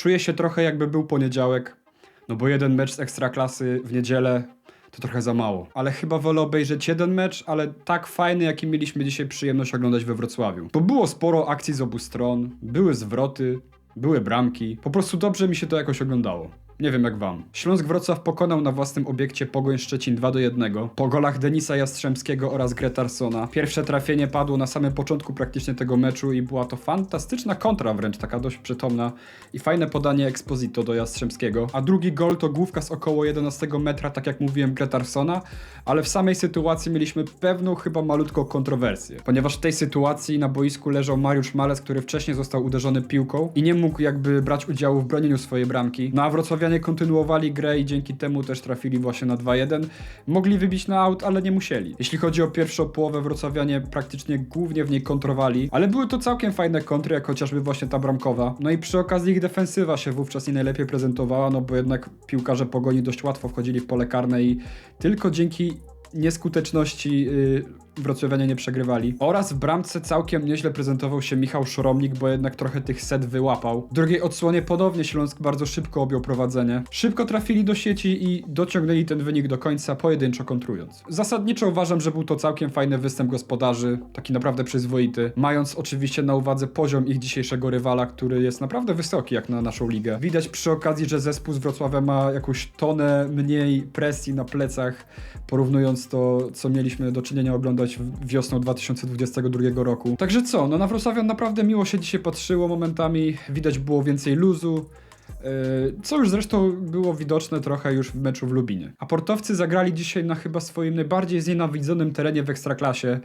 Czuję się trochę jakby był poniedziałek, no bo jeden mecz z Ekstraklasy w niedzielę to trochę za mało. Ale chyba wolę obejrzeć jeden mecz, ale tak fajny, jaki mieliśmy dzisiaj przyjemność oglądać we Wrocławiu. Bo było sporo akcji z obu stron, były zwroty, były bramki. Po prostu dobrze mi się to jakoś oglądało. Nie wiem jak wam. Śląsk Wrocław pokonał na własnym obiekcie Pogoń Szczecin 2 do 1. Po golach Denisa Jastrzębskiego oraz Gretarsona. Pierwsze trafienie padło na samym początku praktycznie tego meczu i była to fantastyczna kontra wręcz, taka dość przytomna i fajne podanie Exposito do Jastrzębskiego. A drugi gol to główka z około 11 metra, tak jak mówiłem, Gretarsona, ale w samej sytuacji mieliśmy pewną chyba malutką kontrowersję. Ponieważ w tej sytuacji na boisku leżał Mariusz Malec, który wcześniej został uderzony piłką i nie mógł jakby brać udziału w bronieniu swojej bramki. No a Wrocławianie kontynuowali grę i dzięki temu też trafili właśnie na 2-1. Mogli wybić na aut, ale nie musieli. Jeśli chodzi o pierwszą połowę, Wrocławianie praktycznie głównie w niej kontrowali, ale były to całkiem fajne kontry, jak chociażby właśnie ta bramkowa. No i przy okazji ich defensywa się wówczas nie najlepiej prezentowała, no bo jednak piłkarze Pogoni dość łatwo wchodzili w pole karne i tylko dzięki nieskuteczności yy, Wrocławianie nie przegrywali. Oraz w bramce całkiem nieźle prezentował się Michał Szoromnik, bo jednak trochę tych set wyłapał. W drugiej odsłonie podobnie Śląsk bardzo szybko objął prowadzenie. Szybko trafili do sieci i dociągnęli ten wynik do końca, pojedynczo kontrując. Zasadniczo uważam, że był to całkiem fajny występ gospodarzy, taki naprawdę przyzwoity, mając oczywiście na uwadze poziom ich dzisiejszego rywala, który jest naprawdę wysoki jak na naszą ligę. Widać przy okazji, że zespół z Wrocławia ma jakąś tonę mniej presji na plecach, porównując to, co mieliśmy do czynienia wiosną 2022 roku. Także co, no na Wrocławian naprawdę miło się dzisiaj patrzyło momentami, widać było więcej luzu, Yy, Co już zresztą było widoczne trochę już w meczu w Lubinie. A portowcy zagrali dzisiaj na chyba swoim najbardziej znienawidzonym terenie w ekstraklasie.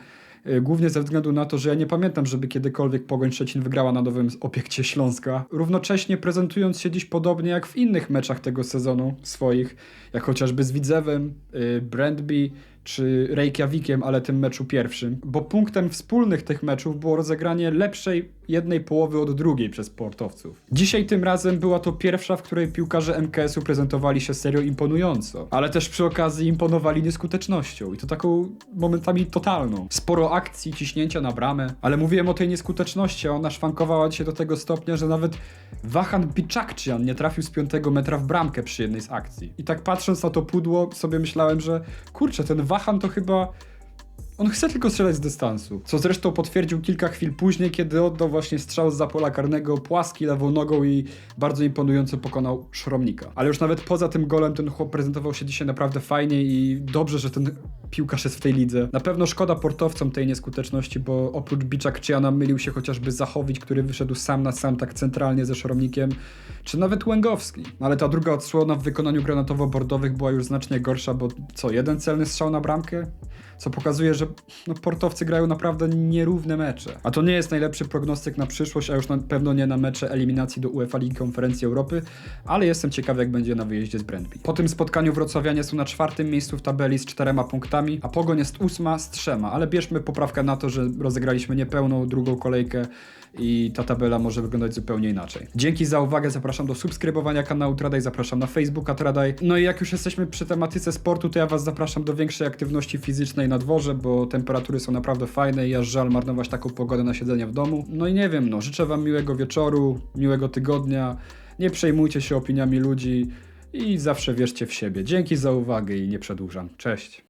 yy, Głównie ze względu na to, że ja nie pamiętam, żeby kiedykolwiek Pogoń Szczecin wygrała na nowym obiekcie Śląska. Równocześnie prezentując się dziś podobnie jak w innych meczach tego sezonu swoich, jak chociażby z Widzewem, yy, Brandby czy Reykjavikiem, ale tym meczu pierwszym. Bo punktem wspólnych tych meczów było rozegranie lepszej jednej połowy od drugiej przez portowców. Dzisiaj tym razem była to pierwsza, w której piłkarze MKS-u prezentowali się serio imponująco, ale też przy okazji imponowali nieskutecznością i to taką momentami totalną. Sporo akcji, ciśnięcia na bramę, ale mówiłem o tej nieskuteczności, a ona szwankowała dzisiaj do tego stopnia, że nawet Wahan Biczakcian nie trafił z 5 metra w bramkę przy jednej z akcji. I tak patrząc na to pudło, sobie myślałem, że kurczę, ten Wahan to chyba on chce tylko strzelać z dystansu, co zresztą potwierdził kilka chwil później, kiedy oddał właśnie strzał z pola karnego płaski lewą nogą i bardzo imponująco pokonał Szromnika. Ale już nawet poza tym golem ten chłop prezentował się dzisiaj naprawdę fajnie i dobrze, że ten piłkarz jest w tej lidze. Na pewno szkoda portowcom tej nieskuteczności, bo oprócz Biczakciana mylił się chociażby Zachowicz, który wyszedł sam na sam tak centralnie ze Szromnikiem, czy nawet Łęgowski. Ale ta druga odsłona w wykonaniu granatowo-bordowych była już znacznie gorsza, bo co, jeden celny strzał na bramkę? Co pokazuje, że no, portowcy grają naprawdę nierówne mecze. A to nie jest najlepszy prognostyk na przyszłość, a już na pewno nie na mecze eliminacji do UEFA Ligi Konferencji Europy, ale jestem ciekawy, jak będzie na wyjeździe z Brentby. Po tym spotkaniu wrocławianie są na czwartym miejscu w tabeli z czterema punktami, a Pogoń jest ósma z trzema, ale bierzmy poprawkę na to, że rozegraliśmy niepełną drugą kolejkę i ta tabela może wyglądać zupełnie inaczej. Dzięki za uwagę, zapraszam do subskrybowania kanału Tradaj, zapraszam na Facebooka Tradaj. No i jak już jesteśmy przy tematyce sportu, to ja Was zapraszam do większej aktywności fizycznej na dworze, temperatury są naprawdę fajne i aż żal marnować taką pogodę na siedzenie w domu. No i nie wiem, no życzę Wam miłego wieczoru, miłego tygodnia, nie przejmujcie się opiniami ludzi i zawsze wierzcie w siebie. Dzięki za uwagę i nie przedłużam. Cześć!